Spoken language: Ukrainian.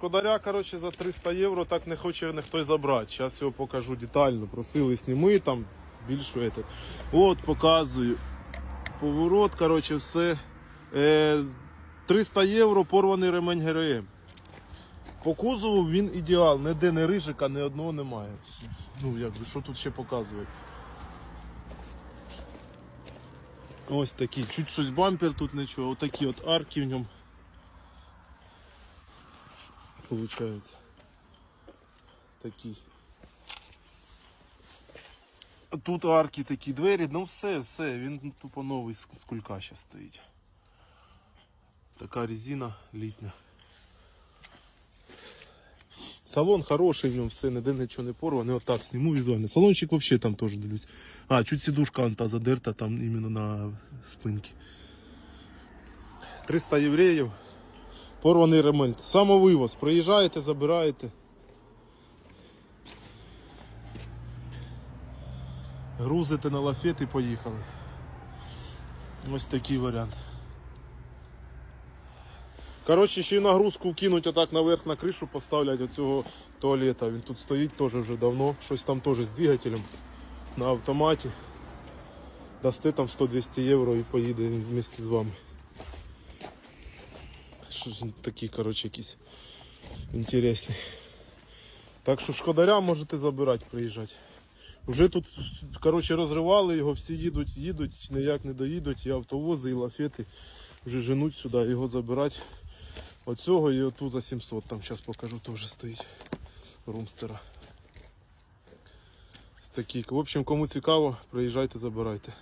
Шкодаря, коротше, за 300 євро так не хоче ніхто забрати. Зараз його покажу детально. Просили сніми там більше. Этот. От, показую. Поворот, коротше, все. Е, 300 євро порваний ремень ГРМ. По кузову він ідеал, ніде не рижика, ні одного немає. Ну, якби, що тут ще показувати? Ось такі, чуть щось бампер тут нічого, отакі от арки в ньому. Получається. Такі. Тут арки такі двері, ну все, все, він тупо новий з кулька ще стоїть. Така резина літня. Салон хороший в ньому, все, ніде нічого не порване. Отак зніму візуально. Салончик взагалі там теж дивлюсь. А, чуть сідушка вон та задерта там іменно на спинці. 300 євреїв. Порваний ремонт. Самовивоз. Приїжджаєте, забираєте. Грузите на лафет і поїхали. Ось такий варіант. Коротше, ще й нагрузку кинуть отак наверх на кришу, поставлять оцього туалета. Він тут стоїть теж вже давно. Щось там теж з двигателем на автоматі. Дасте там 100-200 євро і поїде він вместе з вами. Щось такі, коротше, якісь інтересні. Так що шкодаря можете забирати, приїжджати. Вже тут коротше, розривали його, всі їдуть, їдуть, ніяк не доїдуть, і автовози, і лафети вже женуть сюди, його забирати. Оцього і оту за 700, там зараз покажу, теж стоїть румстера. Такі. В общем, кому цікаво, приїжджайте, забирайте.